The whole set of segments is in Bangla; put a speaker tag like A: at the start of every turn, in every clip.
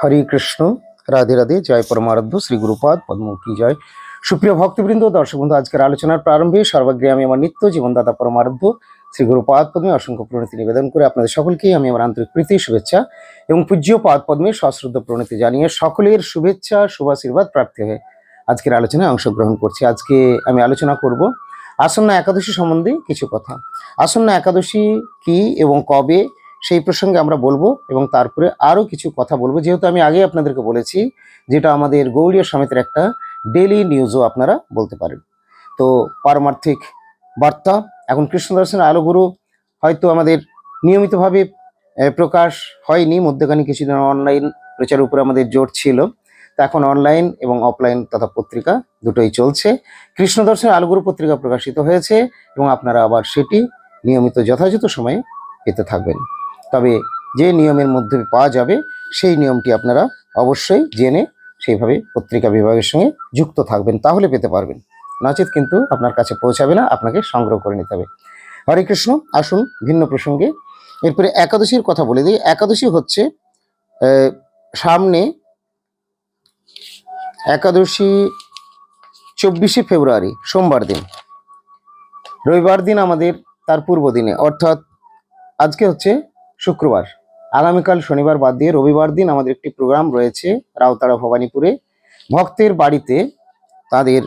A: হরে কৃষ্ণ, রাধে রাধে, জয় পরমারাধ্য, শ্রী গুরুপাদ, পদ্ম জয়। সুপ্রিয় ভক্তবৃন্দ দর্শক বন্ধু আজকের আলোচনার প্রারম্ভে সর্বাগ্রে আমি আমার নিত্য জীবনদাতা পরমারাধ্য, শ্রী গুরুপাদ পদ্মে অসংখ্য প্রণতি নিবেদন করে আপনাদের সকলকেই আমি আমার আন্তরিক প্রীতি, শুভেচ্ছা এবং পূজ্য পাদ পদ্মে সশ্রদ্ধ প্রণতি জানিয়ে সকলের শুভেচ্ছা, শুভাশীর্বাদ প্রাপ্তি হয়ে আজকের আলোচনায় অংশগ্রহণ করছি। আজকে আমি আলোচনা করব আসন্ন একাদশী সম্বন্ধে কিছু কথা। আসন্ন একাদশী কি এবং কবে সেই প্রসঙ্গে আমরা বলব এবং তারপরে আরও কিছু কথা বলব। যেহেতু আমি আগে আপনাদেরকে বলেছি যেটা আমাদের গৌড়ীয় সমিতির একটা ডেলি নিউজও আপনারা বলতে পারেন। তো পারমার্থিক বার্তা, এখন কৃষ্ণ দর্শন আলোগুরু হয়তো আমাদের নিয়মিতভাবে প্রকাশ হয়নি, মধ্যখানে কিছুদিন অনলাইন প্রচারের উপরে আমাদের জোর ছিল। তা এখন অনলাইন এবং অফলাইন তথা পত্রিকা দুটোই চলছে। কৃষ্ণ দর্শন আলোগুরু পত্রিকা প্রকাশিত হয়েছে এবং আপনারা আবার সেটি নিয়মিত যথাযথ সময়ে পেতে থাকবেন। তবে যে নিয়মের মধ্যে পাওয়া যাবে, সেই নিয়মটি আপনারা অবশ্যই জেনে সেইভাবে পত্রিকা বিভাগের সঙ্গে যুক্ত থাকবেন, তাহলে পেতে পারবেন। নচেত কিন্তু আপনার কাছে পৌঁছাবে না, আপনাকে সংগ্রহ করে নিতে হবে। হরে কৃষ্ণ, আসুন ভিন্ন প্রসঙ্গে। এরপরে একাদশীর কথা বলে দিই। একাদশী হচ্ছে সামনে একাদশী চব্বিশে ফেব্রুয়ারি, সোমবার দিন। রবিবার দিন আমাদের, তার পূর্ব দিনে। অর্থাৎ আজকে হচ্ছে শুক্রবার। আগামীকাল শনিবার বাদ দিয়ে রবিবার দিন আমাদের একটি প্রোগ্রাম রয়েছে রাউতাড়া ভবানীপুরে। ভক্তের বাড়িতে তাদের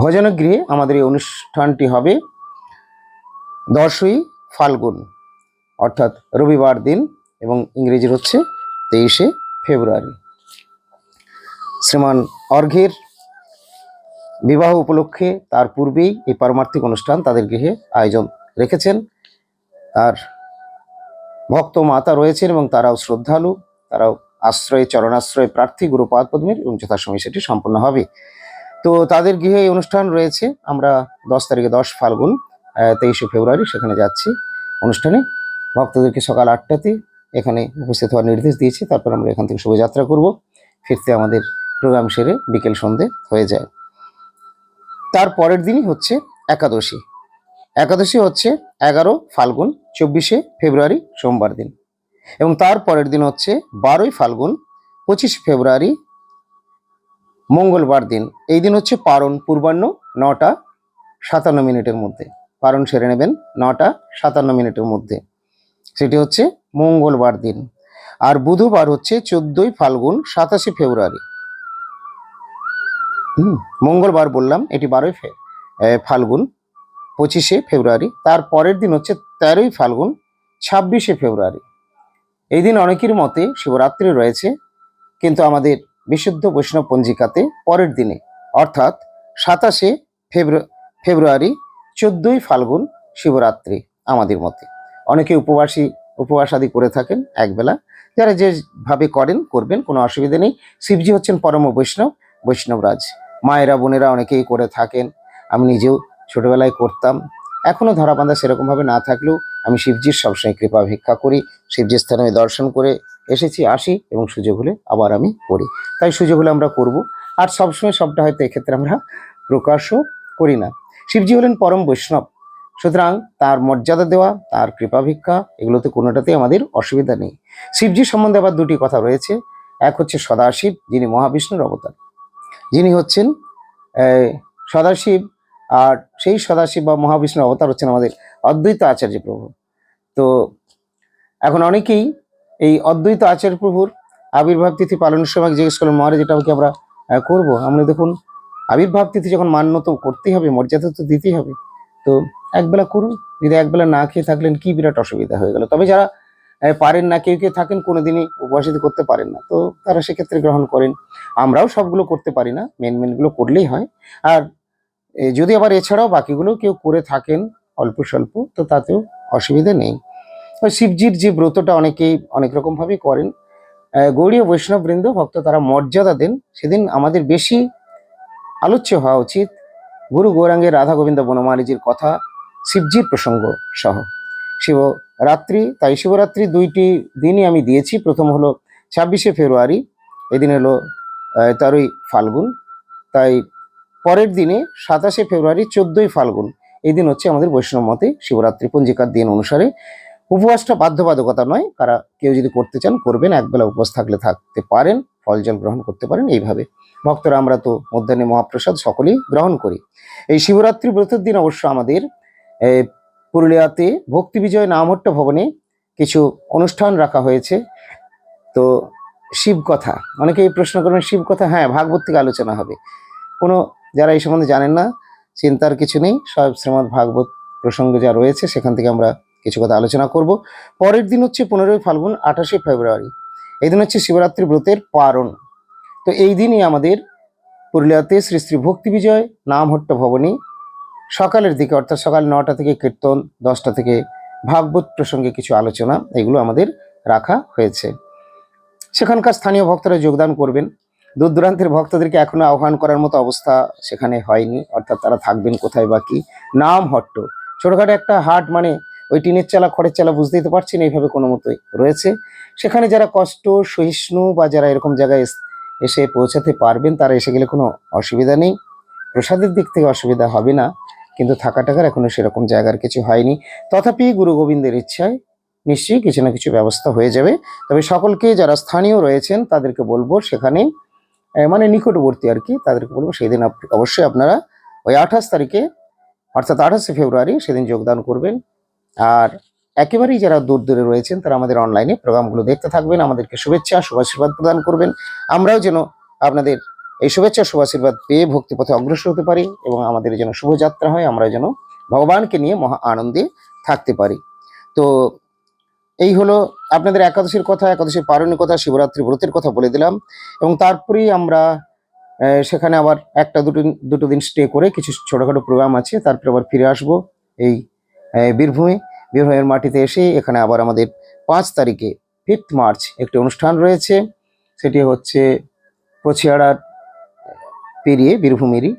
A: ভজনগৃহে আমাদের এই অনুষ্ঠানটি হবে দশই ফাল্গুন, অর্থাৎ রবিবার দিন এবং ইংরেজির হচ্ছে তেইশে ফেব্রুয়ারি। শ্রীমান অর্ঘের বিবাহ উপলক্ষে তার পূর্বেই এই পারমার্থিক অনুষ্ঠান তাদের গৃহে আয়োজন রেখেছেন। আর ভক্ত মাতা রয়েছেন এবং তারাও শ্রদ্ধালু। তারাও আশ্রয়, চরণাশ্রয় প্রার্থী গুরুপাদ পদ্মের এবং যথাসময়ে সেটি সম্পন্ন হবে। তো তাদের গৃহে এই অনুষ্ঠান রয়েছে। আমরা দশ তারিখে দশ ফাল্গুন তেইশে ফেব্রুয়ারি সেখানে যাচ্ছি অনুষ্ঠানে। ভক্তদেরকে সকাল আটটাতে এখানে উপস্থিত হওয়ার নির্দেশ দিয়েছি। তারপর আমরা এখান থেকে শোভাযাত্রা করব। ফিরতে আমাদের প্রোগ্রাম সেরে বিকেল সন্ধে হয়ে যায়। তার পরের দিনই হচ্ছে একাদশী। একাদশী হচ্ছে এগারো ফাল্গুন, চব্বিশে ফেব্রুয়ারি সোমবার দিন। এবং তার পরের দিন হচ্ছে বারোই ফাল্গুন, পঁচিশে ফেব্রুয়ারি মঙ্গলবার দিন। এই দিন হচ্ছে পারণ পূর্বাহ্ন নটা সাতান্ন মিনিটের মধ্যে। পারণ সেরে নেবেন নটা সাতান্ন মিনিটের মধ্যে। সেটি হচ্ছে মঙ্গলবার দিন। আর বুধবার হচ্ছে চোদ্দই ফাল্গুন, সাতাশে ফেব্রুয়ারি। মঙ্গলবার বললাম, এটি বারোই ফে ফাল্গুন, পঁচিশে ফেব্রুয়ারি, তার পরের দিন হচ্ছে তেরোই ফাল্গুন, ছাব্বিশে ফেব্রুয়ারি। এই দিন অনেকের মতে শিবরাত্রি রয়েছে, কিন্তু আমাদের বিশুদ্ধ বৈষ্ণব পঞ্জিকাতে পরের দিনে, অর্থাৎ সাতাশে ফেব্রু, ফেব্রুয়ারি, চোদ্দই ফাল্গুন শিবরাত্রি আমাদের মতে। অনেকে উপবাসী উপবাস আদি করে থাকেন একবেলা, যারা যেভাবে করেন, করবেন, কোনো অসুবিধা নেই। শিবজি হচ্ছেন পরম বৈষ্ণব বৈষ্ণবরাজ। মায়েরা, বোনেরা অনেকেই করে থাকেন। আমি নিজেও ছোটবেলায় করতাম। এখনও ধরাবান্ধা সেরকমভাবে না থাকলেও আমি শিবজির সবসময় কৃপা ভিক্ষা করি। শিবজির স্থানে আমি দর্শন করে এসেছি, আসি এবং সুযোগ হলে আবার আমি করি তাই সুযোগ হলে আমরা করব। আর সবসময় সবটা হয়তো এক্ষেত্রে আমরা প্রকাশও করি না। শিবজি হলেন পরম বৈষ্ণব। সুতরাং তার মর্যাদা দেওয়া, তার কৃপা ভিক্ষা, এগুলোতে কোনোটাতেই আমাদের অসুবিধা নেই। শিবজি সম্বন্ধে আবার দুটি কথা রয়েছে। এক হচ্ছে সদাশিব, যিনি মহাবিষ্ণুর অবতার। যিনি হচ্ছেন সদাশিব। আর সেই সদাশিব বা মহাবিষ্ণুর অবতার হচ্ছেন আমাদের অদ্বৈত আচার্য প্রভু। তো এখন অনেকেই এই অদ্বৈত আচার্য প্রভুর আবির্ভাব তিথি পালনের সময় জিজ্ঞেস করলেন, মহারাজ, এটাও কি আমরা করব? আমরা দেখুন, আবির্ভাব তিথি যখন মান্য তো করতেই হবে, মর্যাদা তো দিতেই হবে। তো একবেলা করুন, যদি একবেলা না খেয়ে থাকলেন কি বিরাট অসুবিধা হয়ে গেল। তবে যারা পারেন না কেউ কেউ থাকেন কোনোদিনই উপবাসিত করতে পারেন না। তো তারা সেক্ষেত্রে গ্রহণ করেন। আমরাও সবগুলো করতে পারি না মেন মেনগুলো করলেই হয়। আর যদি আবার এছাড়াও বাকিগুলো কেউ করে থাকেন অল্প স্বল্প তো তাতেও অসুবিধা নেই। শিবজির যে ব্রতটা অনেকেই অনেক রকমভাবে করেন। আহ, গৌড়ীয় বৈষ্ণব বৃন্দ ভক্ত তারা মর্যাদা দেন। সেদিন আমাদের বেশি আলোচ্য হওয়া উচিত। গুরু গৌরাঙ্গের রাধা গোবিন্দ বনমালীজির কথা শিবজির প্রসঙ্গ সহ। শিবরাত্রি তাই শিবরাত্রি দুইটি দিনই আমি দিয়েছি। প্রথম হলো ছাব্বিশে ফেব্রুয়ারি, এদিন হলো তেরোই ফাল্গুন। তাই পরের দিনে সাতাশে ফেব্রুয়ারি, চোদ্দই ফাল্গুন এই দিন হচ্ছে আমাদের বৈষ্ণব মতে শিবরাত্রি পঞ্জিকার দিন অনুসারে। উপবাসটা বাধ্যবাধকতা নয়, কারা কেউ যদি করতে চান, করবেন, একবেলা উপবাস থাকলে থাকতে পারেন ফল জল গ্রহণ করতে পারেন, এইভাবে। ভক্তরা, আমরা তো মধ্যাহ্নে মহাপ্রসাদ সকলেই গ্রহণ করি। এই শিবরাত্রি ব্রতের দিন অবশ্য আমাদের পুরুলিয়াতে ভক্তি বিজয় নামহট্ট ভবনে কিছু অনুষ্ঠান রাখা হয়েছে। তো শিবকথা অনেকে এই প্রশ্ন করবেন শিবকথা হ্যাঁ ভাগবত থেকে আলোচনা হবে। কোনো যারা এই সম্বন্ধে জানেন না, চিন্তার কিছু নেই, সব শ্রীমৎ ভাগবত প্রসঙ্গে যা রয়েছে, সেখান থেকে আমরা কিছু কথা আলোচনা করব। পরের দিন হচ্ছে পনেরোই ফাল্গুন, আঠাশে ফেব্রুয়ারি। এই দিন হচ্ছে শিবরাত্রি ব্রতের পারণ। তো এই দিনই আমাদের পুরুলিয়াতে শ্রী শ্রী ভক্তি বিজয় নামহট্ট ভবনী সকালের দিকে, অর্থাৎ সকাল নটা থেকে কীর্তন, দশটা থেকে ভাগবত প্রসঙ্গে কিছু আলোচনা, এগুলো আমাদের রাখা হয়েছে। সেখানকার স্থানীয় ভক্তরা যোগদান করবেন। দূর দূরান্তের ভক্তদেরকে এখনও আহ্বান করার মতো অবস্থা সেখানে হয়নি, অর্থাৎ তারা থাকবেন কোথায় বা কি? নাম হট্ট। ছোটখাটো একটা হাট মানে ওই টিনের চালা, খড়ের চালা বুঝতেই তো পারছেন, এইভাবে কোনো মতোই রয়েছে। সেখানে যারা কষ্ট, সহিষ্ণু বা যারা এরকম জায়গায় এসে পৌঁছাতে পারবেন, তারা এসে গেলে কোনো অসুবিধা নেই। প্রসাদের দিক থেকে অসুবিধা হবে না। কিন্তু থাকা টাকার এখনও সেরকম জায়গার কিছু হয়নি। তথাপি গুরু গোবিন্দের ইচ্ছায় নিশ্চয়ই কিছু না কিছু ব্যবস্থা হয়ে যাবে। তবে সকলকে যারা স্থানীয় রয়েছেন, তাদেরকে বলব সেখানে মানে নিকটবর্তী আর কি, তাদেরকে বলব সেই দিন অবশ্যই আপনারা ওই আঠাশ তারিখে, অর্থাৎ আঠাশে ফেব্রুয়ারি সেদিন যোগদান করবেন। আর একেবারেই যারা দূর দূরে রয়েছেন, তারা আমাদের অনলাইনে প্রোগ্রামগুলো দেখতে থাকবেন, আমাদেরকে শুভেচ্ছা, শুভাশীর্বাদ প্রদান করবেন। আমরাও যেন আপনাদের এই শুভেচ্ছা শুভাশীর্বাদ পেয়ে ভক্তিপথে অগ্রসর হতে পারি এবং আমাদের যেন শুভযাত্রা হয়, আমরা যেন ভগবানকে নিয়ে মহা আনন্দে থাকতে পারি। তো এই হলো আপনাদের একাদশীর কথা, একাদশীর পারণের কথা, শিবরাত্রি ব্রতের কথা বলে দিলাম এবং তারপরেই আমরা সেখানে আবার একটা, দুটো দুটো দিন স্টে করে কিছু ছোটোখাটো প্রোগ্রাম আছে, তারপরে আবার ফিরে আসব এই বীরভূমে। বীরভূমের মাটিতে এসে এখানে আবার আমাদের পাঁচ তারিখে ফিফথ মার্চ একটি অনুষ্ঠান রয়েছে, সেটি হচ্ছে পছিয়াড়ার পেরিয়ে বীরভূমেরই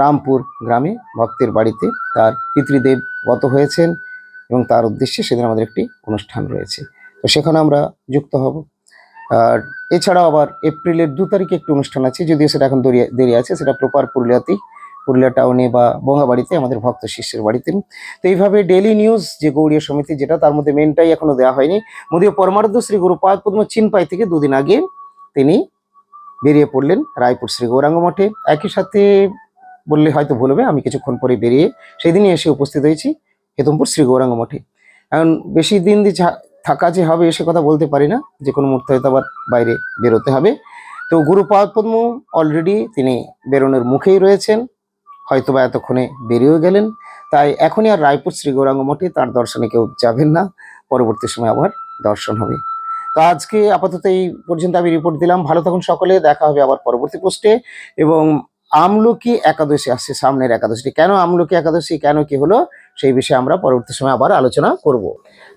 A: রামপুর গ্রামে ভক্তের বাড়িতে তার পিতৃদেব গত হয়েছেন এবং তার উদ্দেশ্যে সেদিন আমাদের একটি অনুষ্ঠান রয়েছে। তো সেখানে আমরা যুক্ত হব। আর এছাড়াও আবার এপ্রিলের দু তারিখে একটি অনুষ্ঠান আছে, যদিও সেটা এখন দেরি আছে, সেটা প্রপার পুরুলিয়াতেই, পুরুলিয়া টাউনে বা বঙ্গাবাড়িতে আমাদের ভক্ত শিষ্যের বাড়িতে। তো এইভাবে ডেলি নিউজ যে গৌড়ীয় সমিতি যেটা, তার মধ্যে মেনটাই এখনও দেওয়া হয়নি। মোদীয় পরমার্থ শ্রী গুরুপাদ পদ্ম চিনপাই থেকে দুদিন আগে তিনি বেরিয়ে পড়লেন রায়পুর শ্রী গৌরাঙ্গ মঠে। একই সাথে বললে হয়তো ভুল হবে, আমি কিছুক্ষণ পরে বেরিয়ে সেই দিনই এসে উপস্থিত হয়েছি হেতমপুর শ্রী গৌরাঙ্গ মঠে। এখন বেশি দিন থাকা যে হবে সে কথা বলতে পারি না, যে কোনো মুহূর্তে হয়তো আবার বাইরে বেরোতে হবে। তো গুরুপাদ পদ্ম অলরেডি তিনি বেরোনোর মুখেই রয়েছেন হয়তো বা এতক্ষণে বেরিয়েও গেলেন। তাই এখনই আর রায়পুর শ্রী গৌরাঙ্গ মঠে তার দর্শনে কেউ যাবেন না, পরবর্তী সময় আবার দর্শন হবে। তো আজকে আপাতত এই পর্যন্ত আমি রিপোর্ট দিলাম। ভালো থাকুন সকলে, দেখা হবে আবার পরবর্তী পোস্টে এবং আমলকি একাদশী আসছে, সামনের একাদশীটি। কেন আমলকি একাদশী, কেন কি হলো, সেই বিষয়ে আমরা পরবর্তী সময় আবার আলোচনা করব।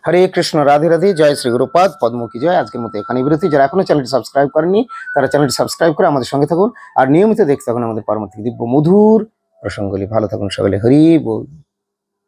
A: হরে কৃষ্ণ, রাধে রাধে, জয় শ্রী গুরুপাদ, পদ্মকি জয়। আজকের মতো এখানে বিরতি। যারা এখনও চ্যানেলটি সাবস্ক্রাইব করেনি তারা চ্যানেলটি সাবস্ক্রাইব করে আমাদের সঙ্গে থাকুন। আর নিয়মিত দেখতে থাকুন আমাদের পারমার্থিক দিব্য মধুর প্রসঙ্গগুলি। ভালো থাকুন সকলে। হরি বল।